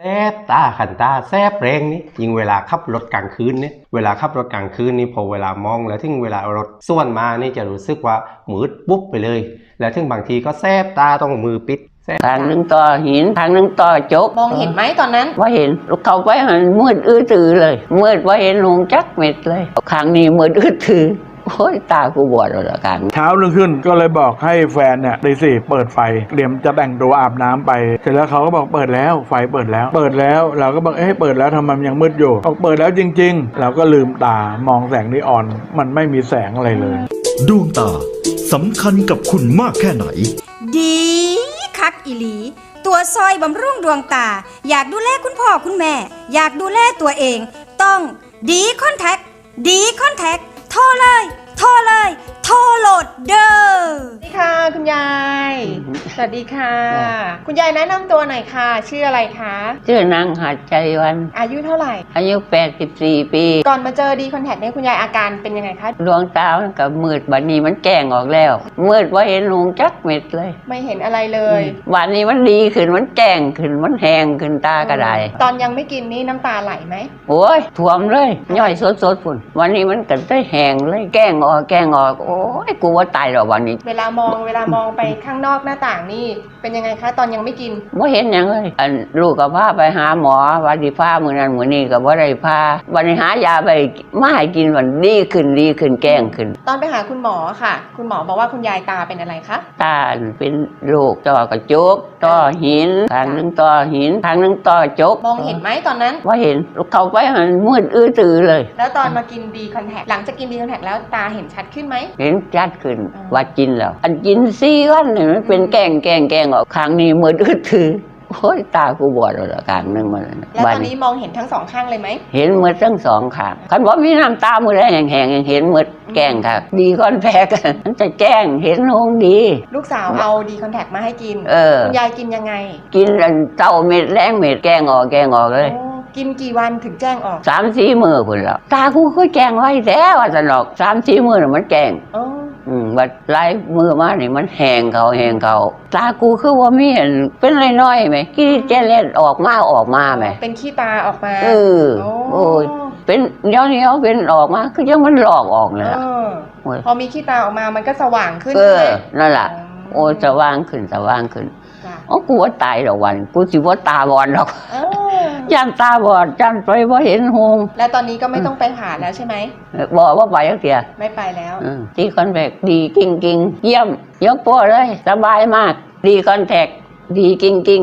แซบตาขันตาแซบแรงนี่ยิ่งเวลาขับรถกลางคืนเนี่ยเวลาขับรถกลางคืนนี่พอเวลามองแล้วถึงเวลารถส่วนมานี่จะรู้สึกว่ามืดปุ๊บไปเลย แล้วถึงบางทีก็แซบตาต้องมือปิดแซบทางหนึงต่อหินทางหนึงต่อจกมองเห็นไหมตอนนั้นว่าเห็นเขาไปหันมืดอื้อตือเลยมืดว่าเห็นหงจักเม็ดเลยข้างนี้มืดอื้อตือ โอ้ยตากูบอดแล้วละกันเช้ารุ่งขึ้นก็เลยบอกให้แฟนเนี่ยตีสี่เปิดไฟเตรียมจะแต่งตัวอาบน้ำไป เสร็จแล้วเขาก็บอกเปิดแล้วไฟเปิดแล้ว เปิดแล้วเราก็บอกเอ๊ะเปิดแล้วทำไมมันยังมืดอยู่บอกเปิดแล้วจริง ๆ เราก็ลืมตามองแสงนีออน มันไม่มีแสงอะไรเลย ดวงตาสำคัญกับคุณมากแค่ไหน ดีคักอีหลี ตัวซอยบำรุงดวงตา อยากดูแลคุณพ่อคุณแม่ อยากดูแลตัวเอง ต้องดีคอนแทคดีคอนแทค โทรเลย โทรเลย โทรโหลดเด้อสวัสดีค่ะคุณยาย สวัสดีค่ะ คุณยายแนะนำตัวหน่อยค่ะ ชื่ออะไรคะ ชื่อนางหัดใจวัน อายุเท่าไหร่ อายุ 84 ปี ก่อนมาเจอดีคอนแทคเนี่ยคุณยายอาการเป็นยังไงคะ ดวงตามันกับมืดบัดนี้มันแจ้งออกแล้ว มืดว่าเห็นหงจักเม็ดเลยไม่เห็นอะไรเลยบัดนี้มันดีขึ้นมันแจ้งขึ้นมันแหงขึ้นตาก็ได้ตอนยังไม่กินนี่น้ำตาไหลไหม โอ้ยท่วมเลย ย่อยสดสดๆพุ่น วันนี้มันก็ได้แหงเลยแกล้งออกแกล้งออกโอ้ยกูว่าตายแล้ววันนี้เวลามองเวลามองไปข้างนอกหน้าต่างนี่เป็นยังไงคะ ตอนยังไม่กินว่าเห็นหยังเลยอันลูกกับพาไปหาหมอวันที่พามือนั้นมือนี้ก็บ่ได้พาวันนี้หายาไปมาให้กินวันดีขึ้นดีขึ้นแกล้งขึ้น ตอนไปหาคุณหมอค่ะ คุณหมอบอกว่าคุณยายตาเป็นอะไรคะตาเป็นโรคต่อกระจก ต่อหินทางหนึงต่อหินทางหนึงต่อจกมองเห็นไหมตอนนั้น ว่าเห็นเขาไปหันมืดอื้อตือเลย แล้วตอนมากินดีคอนแทคหลังจากกินดีคอนแทคแล้วตาเห็นชัดขึ้นไหม เห็นจัดขึ้นอ่าว่ากินแล้ว อันกินซี่วันนี่มันเป็นแกล้งแกล้งแกล้งออกข้างนี้มืดอื้อตือ โอ้ยตากูบอดแล้วละข้างหนึงมันน่ะแล้วตบัดอนนี้มองเห็นทั้งสองข้างเลยไหม เห็นมืดทั้งสองข้างคันว่ามีน้ำตามือแดงแห้งๆยังเห็นมืดแกล้งค่ะ ดีก้อนแพ้กันมันจะแจ้งเห็นหงดี ลูกสาวเอาดีคอนแทคมาให้กิน เออ คุณยายกินยังไงกินอันเต้าเม็ดแรงเม็ดแกล้งออกแกล้งออกเลย โอ้กินกี่วันถึงแจ้งออกสามสี่มือคุณแล้วตากูก็แจ้งไว้แล้วว่าสนอกสามสี่มือน่ะมันแจ้ง โอ้อืม บัดไล่มือมานี่มันแหงเขาแหงเขาตากูคือว่ามีเห็นเป็นน้อยๆไหมกี้เจเล็ดออกมาออกมาไหมเป็นขี้ตาออกมาเออโอ้โอ้ยเป็นเดี๋ยวนี้เขาเป็นออกมาคือยังมันหลอกออกเลยเอล่ะอโอ้ยพอมีขี้ตาออกมามันก็สว่างขึ้นเอใช่อไหมนั่นแหละโอ้ยสว่างขึ้นสว่างขึ้นจ้ะ โอ้กูว่าตายแล้ววัน กูสิว่าตาบอดหรอกเออย่านตาบอดย่านไปว่าเห็นหงแล้วตอนนี้ก็ไม่ต้องไปผ่าแล้วใช่ไหมบอกว่าไปจักเทียไม่ไปแล้วอืมดีคอนแทคดีกิ้งกิ้งเยี่ยม ยกโป้เลย สบายมาก ดีคอนแทคดีกิ้งกิ้ง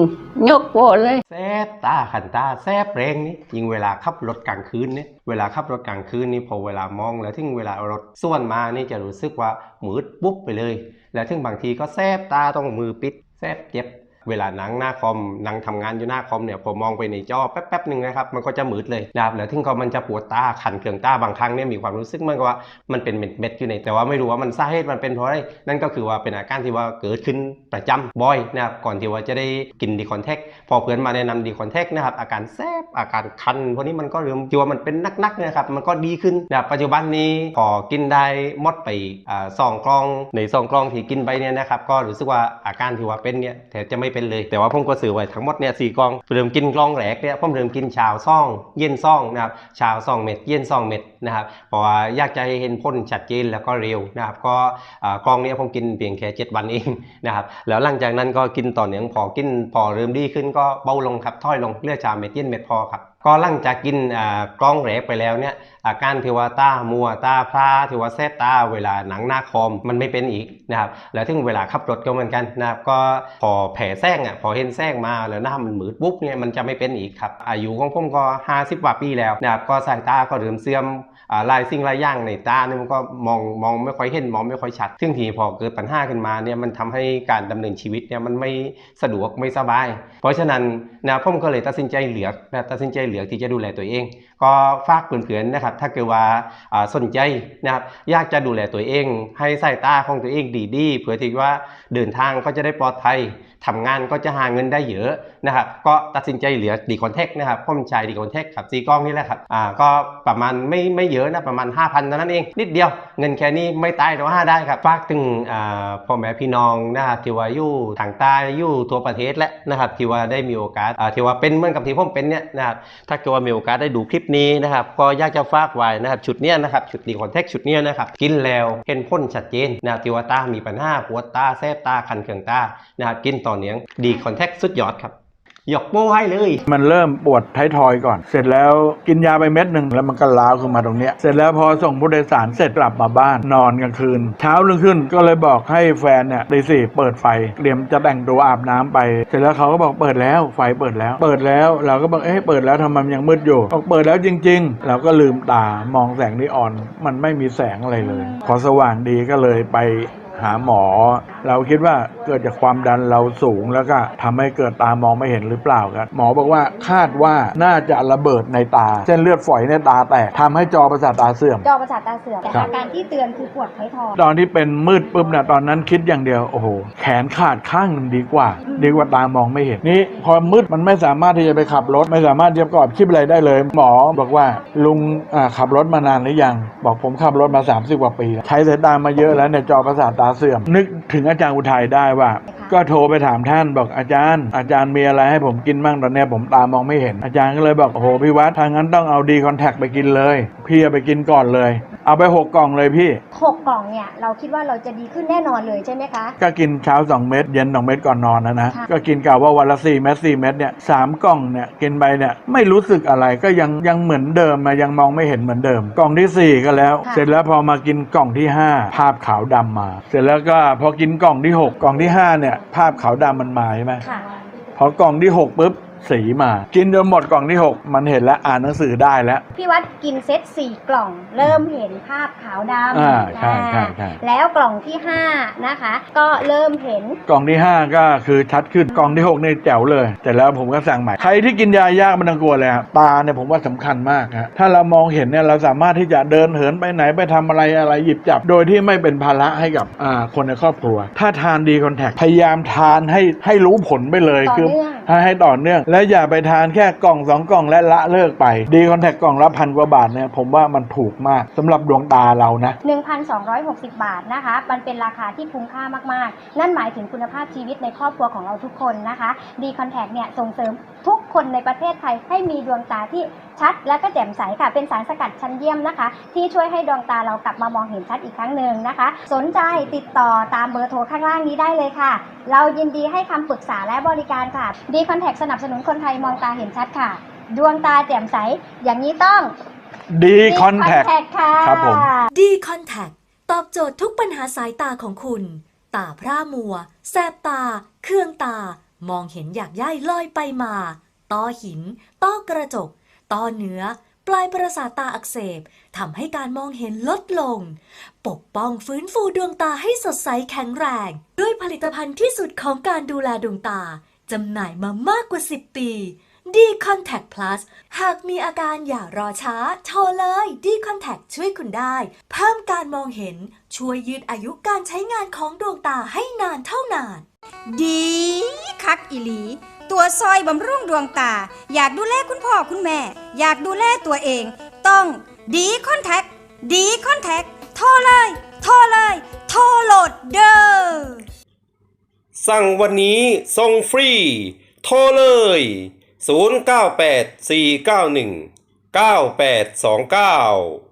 ยกโป้เลยแซบตาขันตาแซบแรงนี่ยิ่งเวลาขับรถกลางคืนเนี่ยเวลาขับรถกลางคืนนี่พอเวลามองแล้วถึงเวลารถส่วนมานี่จะรู้สึกว่ามืดปุ๊บไปเลย แล้วถึงบางทีก็แซบตาต้องมือปิดแซบเจ็บ เวลานั่งหน้าคอมนั่งทำงานอยู่หน้าคอมเนี่ยผมมองไปในจอแป๊บๆหนึ่งนะครับมันก็จะมืดเลยนะครับแล้วถึงก็มันจะปวดตาขันเคืองตาบางครั้งเนี่ยมีความรู้สึกเหมันก็ว่ามันเป็นเม็ดๆอยู่ในแต่ว่าไม่รู้ว่ามันสาเหตุมันเป็นเพราะอะไรนั่นก็คือว่าเป็นอาการที่ว่าเกิดขึ้นประจำบ่อยนะครับก่อนที่ว่าจะได้กินดีคอนแทคพอเพื่อนมาแนะนำดีคอนแทคนะครับอาการแสบอาการคันพวกนี้มันก็เริ่มที่ว่ามันเป็นนักๆนะครับมันก็ดีขึ้นนะครับปัจจุบันนี้พอกินได้มดไปอ่าสองกล่องในสองกล่องที่กินไปเนี่ยนะครับก็รู้สึกว่าอาการที่ว่าเป็นเนี่ยแทบจะไม่เป็นเลย แต่ว่าผมก็ซื้อไว้ทั้งหมดเนี่ยสี่กล่องเริ่มกินกล่องแรกเนี่ยผมเริ่มกินเช้าซ่อง เย็นซ่องนะครับเช้าซ่องเม็ดเย็นซ่องเม็ดนะครับเพราะว่าอยากจะให้เห็นผลชัดเจนแล้วก็เร็วนะครับก็กล่องเนี้ผมกินเพียงแค่7วันเองนะครับแล้วหลังจากนั้นก็กินต่อเนื่องพอกินพอเริ่มดีขึ้นก็เบาลงครับถอยลงเลือดชาเม็ดเย็นเม็ดพอครับ ก็หลังจากกินกล้องแรกไปแล้วเนี่ยอาการที่ว่าตามัวตาพร่าที่ว่าแสบตาเวลาหนังหน้าคอมมันไม่เป็นอีกนะครับแล้วถึงเวลาขับรถก็เหมือนกันนะครับก็พอแผลแซงอะพอเห็นแซงมาแล้วหน้ามันมืดปุ๊บเนี่ยมันจะไม่เป็นอีกครับอายุของผมก็ 50กว่าปีแล้วนะครับก็สายตาก็เริ่มเสื่อมลายสิ่งลายอย่างในตาเนี่ยมันก็มองมองไม่ค่อยเห็นมองไม่ค่อยชัด ซึ่งทีพอเกิดปัญหาขึ้นมาเนี่ยมันทำให้การดำเนินชีวิตเนี่ยมันไม่สะดวกไม่สบาย เพราะฉะนั้นนะผมก็เลยตัดสินใจเหลือนะตัดสินใจเหลือกที่จะดูแลตัวเอง ก็ฝากเพื่อนๆนะครับ ถ้าเกิดว่าอ่าสนใจนะครับอยากจะดูแลตัวเอง ให้สายตาของตัวเองดีๆเพื่อที่ว่าเดินทางก็จะได้ปลอดภัย ทำงานก็จะหาเงินได้เยอะนะครับก็ตัดสินใจเหลือดีคอนแทคนะครับพ่อมันใช้ดีคอนแทคครับซีกล้องนี่แหละครับอ่าก็ประมาณไม่ไม่เยอะนะประมาณ 5,000เท่านั้นเอง นิดเดียวเงินแค่นี้ไม่ตายแต่ว่าได้ครับฝากถึงอ่าพ่อแม่พี่น้องนะครับที่ว่าอยู่ทางใต้อยู่ทั่วประเทศและนะครับที่ว่าได้มีโอกาสอ่าที่ว่าเป็นเหมือนกับที่ผมเป็นเนี่ยนะครับถ้าเกิดว่ามีโอกาสได้ดูคลิปนี้นะครับก็อยากจะฝากไว้นะครับชุดเนี้ยนะครับชุดดีคอนแทคชุดเนี้ยนะครับกินแล้วเห็นพ้นชัดเจนนะครับที่ว่าตามีปัญหาปวดตาแสบตาคันเคืองตานะครับกินต่อเนื่องดีคอนแทคสุดยอดครับหยกโป้ให้เลย มันเริ่มปวดท้ายทอยก่อน เสร็จแล้วกินยาไปเม็ดหนึ่งแล้วมันก็ล้าวขึ้นมาตรงเนี้ย เสร็จแล้วพอส่งผู้โดยสารเสร็จกลับมาบ้านนอนกลางคืน เช้ารุ่งขึ้นก็เลยบอกให้แฟนเนี่ยตีสี่เปิดไฟเตรียมจะแต่งตัวอาบน้ำไป เสร็จแล้วเขาก็บอกเปิดแล้วไฟเปิดแล้ว เปิดแล้วเราก็บอกเอ๊ะเปิดแล้วทำไมมันยังมืดอยู่บอกเปิดแล้วจริง ๆ เราก็ลืมตามองแสงนีออน มันไม่มีแสงอะไรเลย พอสว่างดีก็เลยไป หาหมอ เราคิดว่าเกิดจากความดันเราสูงแล้วก็ทำให้เกิดตามองไม่เห็นหรือเปล่าครับหมอบอกว่าคาดว่าน่าจะระเบิดในตา เส้นเลือดฝอยในตาแตกทำให้จอประสาทตาเสื่อม จอประสาทตาเสื่อมแต่ครับอาการที่เตือนคือปวดท้ายทอยตอนที่เป็นมืดปุ๊บเนี่ยตอนนั้นคิดอย่างเดียวโอ้โหแขนขาดข้างหนึ่งดีกว่า ดีกว่าตามองไม่เห็นนี่พอมืดมันไม่สามารถที่จะไปขับรถ ไม่สามารถที่จะประกอบคลิปอะไรได้เลย หมอบอกว่าลุงอ่าขับรถมานานหรือยัง บอกผมขับรถมา 30 กว่าปีแล้วใช้สายตามาเยอะแล้วเนี่ยจอประสาทตาเสื่อม นึกถึงอาจารย์อุทัยได้ว่า ก็โทรไปถามท่านบอกอาจารย์ อาจารย์มีอะไรให้ผมกินบ้างตอนเนี้ยผมตามองไม่เห็นอาจารย์ก็เลยบอกโอ้โหพี่วัดทางนั้นต้องเอาดีคอนแทคไปกินเลย พี่เอาไปกินก่อนเลย เอาไปหกกล่องเลยพี่ หกกล่องเนี่ยเราคิดว่าเราจะดีขึ้นแน่นอนเลยใช่ไหมคะ ก็กินเช้า 2 เม็ดเย็น 2 เม็ดก่อนนอนนะนะ ค่ะ ก็กินกล่าวว่าวันละ4เม็ด4เม็ดเนี่ยสามกล่องเนี่ยกินไปเนี่ยไม่รู้สึกอะไรก็ยังยังเหมือนเดิมมายังมองไม่เห็นเหมือนเดิม กล่องทีสี่ 4 ก็แล้วเสร็จแล้วพอมากินกล่องที่ 5 ภาพขาวดำมา เสร็จแล้วก็พอกินกล่องที่ 6 กล่องที่5เนี่ยภาพขาวดำมันมาใช่ไหม ค่ะ พอกล่องที่ 6 ปุ๊บ สีมา กินจนหมดกล่องที่ 6 มันเห็นแล้วอ่านหนังสือได้แล้ว พี่วัดกินเซตสี่กล่อง เริ่มเห็นภาพขาวดำอ่าใช่ใช่ใช่ แล้วกล่องที่ห้านะคะ ก็เริ่มเห็น กล่องที่ 5 ก็คือชัดขึ้นกล่องที่6นี่แจ๋วเลยแต่แล้วผมก็สั่งใหม่ใครที่กินยายากไมันต้องกลัวเลยครับตาเนี่ยผมว่าสำคัญมากฮะถ้าเรามองเห็นเนี่ยเราสามารถที่จะเดินเหินไปไหนไปทำอะไรอะไรหยิบจับ โดยที่ไม่เป็นภาระให้กับอ่าคนในครอบครัว ถ้าทานดีคอนแทคพยายามทานให้ให้รู้ผลไปเลยต่อคือ เนื่อง ให้ให้ต่อเนื่อง และอย่าไปทานแค่กล่องสองกล่องและละเลิกไป ดีคอนแทคกล่องละพันกว่าบาทเนี่ยผมว่ามันถูกมากสำหรับดวงตาเรานะ 1,260 บาทนะคะ มันเป็นราคาที่คุ้มค่ามากๆ นั่นหมายถึงคุณภาพชีวิตในครอบครัวของเราทุกคนนะคะ ดีคอนแทคเนี่ยส่งเสริมทุกคนในประเทศไทยให้มีดวงตาที่ชัดและก็แจ่มใสค่ะ เป็นสารสกัดชั้นเยี่ยมนะคะ ที่ช่วยให้ดวงตาเรากลับมามองเห็นชัดอีกครั้งหนึ่งนะคะ สนใจติดต่อตามเบอร์โทรข้างล่างนี้ได้เลยค่ะ เรายินดีให้คำปรึกษาและบริการค่ะดีคอนแทคสนับสนุนคนไทยมองตาเห็นชัดค่ะ ดวงตาแจ่มใส อย่างนี้ต้อง ดีคอนแทค Contact ค่ะครับผมดีคอนแทคตอบโจทย์ทุกปัญหาสายตาของคุณ ตาพร่ามัว แสบตา เคืองตา มองเห็นอยากย่ายลอยไปมาต้อหิน ต้อกระจก ต้อเนื้อ ปลายประสาทตาอักเสบทำให้การมองเห็นลดลง ปกป้องฟื้นฟูดวงตาให้สดใสแข็งแรง ด้วยผลิตภัณฑ์ที่สุดของการดูแลดวงตาจำหน่ายมามากกว่า 10 ปี D Contact Plus หากมีอาการอย่ารอช้า โทรเลย D Contact ช่วยคุณได้ เพิ่มการมองเห็น ช่วยยืดอายุการใช้งานของดวงตาให้นานเท่านาน ดีคักอีหลี ตัวซอยบำรุงดวงตา อยากดูแลคุณพ่อคุณแม่ อยากดูแลตัวเอง ต้องดีคอนแทคดีคอนแทคโทรเลย โทรเลย โทรโหลดเด้อสั่งวันนี้ส่งฟรี โทรเลย 098 491 9829